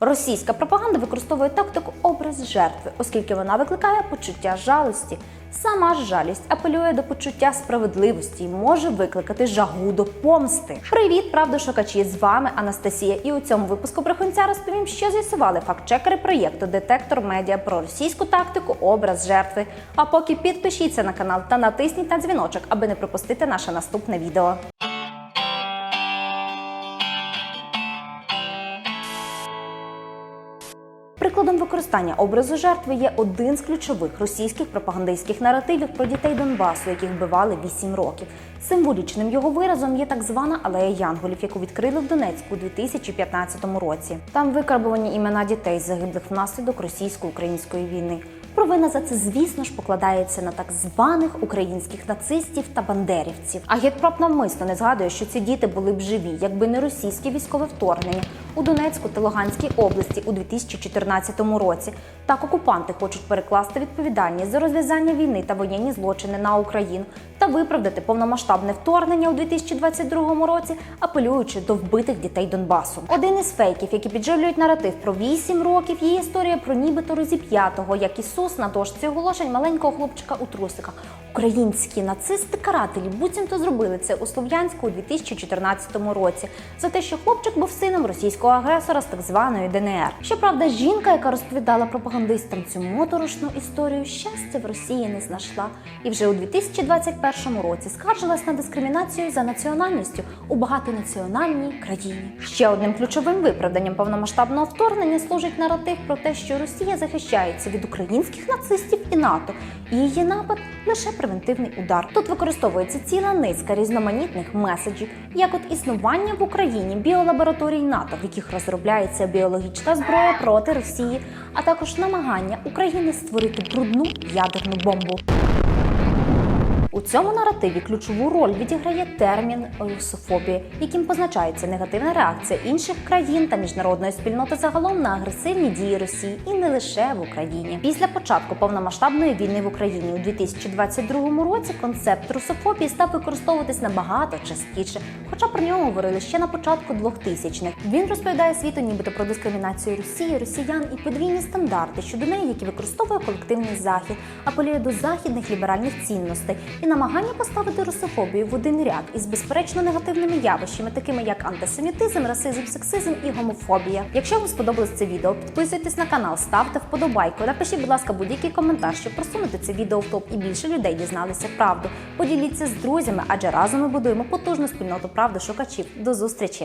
Російська пропаганда використовує тактику образ жертви, оскільки вона викликає почуття жалості. Сама ж жалість апелює до почуття справедливості і може викликати жагу до помсти. Привіт, правдошукачі! З вами Анастасія. І у цьому випуску брехунця розповім, що з'ясували фактчекери проєкту Детектор Медіа про російську тактику образ жертви. А поки підпишіться на канал та натисніть на дзвіночок, аби не пропустити наше наступне відео. Прикладом використання образу жертви є один з ключових російських пропагандистських наративів про дітей Донбасу, яких вбивали 8 років. Символічним його виразом є так звана алея Янголів, яку відкрили в Донецьку у 2015 році. Там викарбувані імена дітей, загиблих внаслідок російсько-української війни. Провина за це, звісно ж, покладається на так званих українських нацистів та бандерівців. Агітпроп навмисно не згадує, що ці діти були б живі, якби не російське військове вторгнення у Донецьку та Луганській області у 2014 році. Так окупанти хочуть перекласти відповідальність за розв'язання війни та воєнні злочини на Україну та виправдати повномасштабне вторгнення у 2022 році, апелюючи до вбитих дітей Донбасу. Один із фейків, які підживлюють наратив про 8 років, є історія про нібито розіп'ятого, як Ісус на дошці оголошень маленького хлопчика у трусиках. Українські нацисти-карателі буцімто зробили це у Слов'янську у 2014 році за те, що хлопчик був сином російського агресора з так званої ДНР. Щоправда, жінка, яка розповідала пропагандистам цю моторошну історію, щастя в Росії не знайшла і вже у 2021 році скаржилась на дискримінацію за національністю у багатонаціональній країні. Ще одним ключовим виправданням повномасштабного вторгнення служить наратив про те, що Росія захищається від українських нацистів і НАТО, і її напад лише превентивний удар. Тут використовується ціла низка різноманітних меседжів, як от існування в Україні біолабораторій НАТО, в яких розробляється біологічна зброя проти Росії, а також намагання України створити брудну ядерну бомбу. У цьому наративі ключову роль відіграє термін русофобія, яким позначається негативна реакція інших країн та міжнародної спільноти загалом на агресивні дії Росії і не лише в Україні. Після початку повномасштабної війни в Україні у 2022 році концепт русофобії став використовуватись набагато частіше, хоча про нього говорили ще на початку 2000-х. Він розповідає світу, нібито про дискримінацію Росії, росіян і подвійні стандарти щодо неї, які використовує колективний захід, апелює до західних ліберальних цінностей намагання поставити русофобію в один ряд із безперечно негативними явищами, такими як антисемітизм, расизм, сексизм і гомофобія. Якщо вам сподобалось це відео, підписуйтесь на канал, ставте вподобайку, напишіть, будь ласка, будь-який коментар, щоб просунути це відео в топ і більше людей дізналися правду. Поділіться з друзями, адже разом ми будуємо потужну спільноту правди шукачів. До зустрічі!